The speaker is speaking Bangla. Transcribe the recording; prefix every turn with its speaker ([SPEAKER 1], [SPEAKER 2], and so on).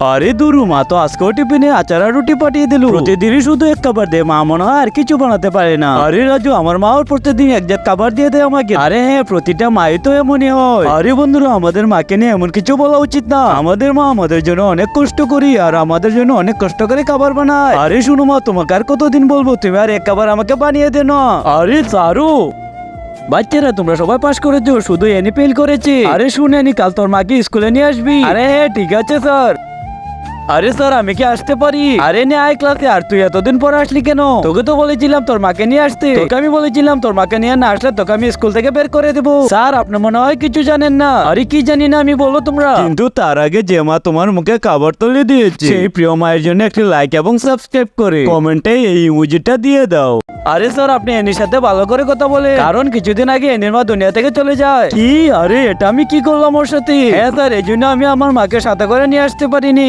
[SPEAKER 1] আরে দুরু মা তো আজকেও টিফিনে আচার আর রুটি পাঠিয়ে দিল। প্রতিদিনই শুধু এক খাবার দে মা মনে হয় আর কিছু বানাতে পারে না। আরে রাজু আমার মাও প্রতিদিন এক জাত খাবার দিয়ে দেয় আমাকে। আরে হ্যাঁ প্রতিটা মাই তো এমনই হয়। আরে বন্ধুরা আমাদের মাকে নিয়ে এমন কিছু বলা উচিত না। আমাদের মা আমাদের জন্য অনেক কষ্ট করি আর আমাদের জন্য অনেক কষ্ট করে খাবার বানায়। আরে শুনো মা তোমাকে আর কতদিন বলব তুমি আর এক খাবার আমাকে বানিয়ে দে না। আরে সারু! বাচ্চারা তোমরা সবাই পাশ করেছ শুধু এনি ফেল করেছি। আরে শুনে নি কাল তোর মাকে স্কুলে নিয়ে আসবি। আরে হ্যাঁ ঠিক আছে স্যার। আরে স্যার আমি কি আসতে পারি? আরে নে আয় ক্লাসে আর তুই এতদিন পরে আসলি কেন? তোকে তো বলেছিলাম তোর মাকে নিয়ে আসতে। তোকে আমি বলেছিলাম তোর মাকে নিয়ে না আসলে তোকে আমি স্কুল থেকে বের করে দেবো। স্যার আপনি মনে হয় কিছু জানেন না। আরে কি জানি না আমি বলো তোমরা। কিন্তু তার আগে যে মা তোমার মুখে খাবার তুলে দিয়েছে। সেই প্রিয় মায়ের জন্য একটি লাইক এবং সাবস্ক্রাইব করে। কমেন্টে এই ইমোজিটা দিয়ে দাও। আরে স্যার আপনি এনির সাথে ভালো করে কথা বলে কারণ কিছুদিন আগে এনির মা দুনিয়া থেকে চলে যায়। কি? আরে এটা আমি কি করলাম ওর সাথে? হ্যাঁ স্যার এই জন্য আমি আমার মাকে সাথে করে নিয়ে আসতে পারিনি।